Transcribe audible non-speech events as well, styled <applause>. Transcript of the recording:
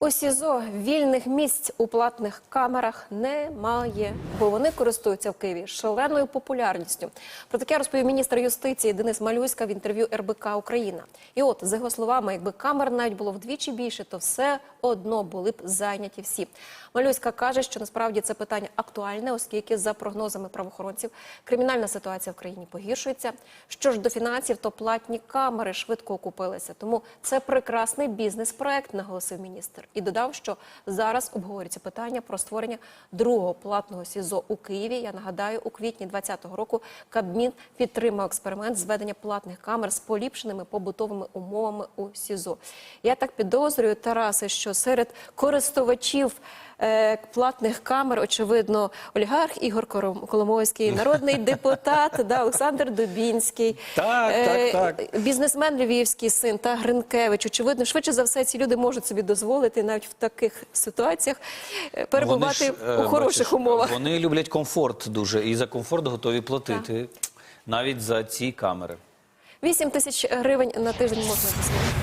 У СІЗО вільних місць у платних камерах немає, бо вони користуються в Києві шаленою популярністю. Про таке розповів міністр юстиції Денис Малюська в інтерв'ю РБК Україна. І от, за його словами, якби камер навіть було вдвічі більше, то все одно були б зайняті всі. Малюська каже, що насправді це питання актуальне, оскільки за прогнозами правоохоронців кримінальна ситуація в країні погіршується. Що ж до фінансів, то платні камери швидко окупилися. Тому це прекрасний бізнес-проект, наголосив міністр. І додав, що зараз обговорюється питання про створення другого платного СІЗО у Києві. Я нагадаю, у квітні 2020 року Кабмін підтримав експеримент зведення платних камер з поліпшеними побутовими умовами у СІЗО. Я так підозрюю, Тарасе, що серед користувачів платних камер, очевидно, олігарх Ігор Коломойський, народний <laughs> депутат да, Олександр Дубінський, Так, е, так, так. бізнесмен львівський син та Гринкевич. Очевидно, швидше за все, ці люди можуть собі дозволити навіть в таких ситуаціях е, перебувати ж, е, у хороших бачиш, умовах. Вони люблять комфорт дуже і за комфорт готові платити навіть за ці камери. 8 тисяч гривень на тиждень можна дозволити.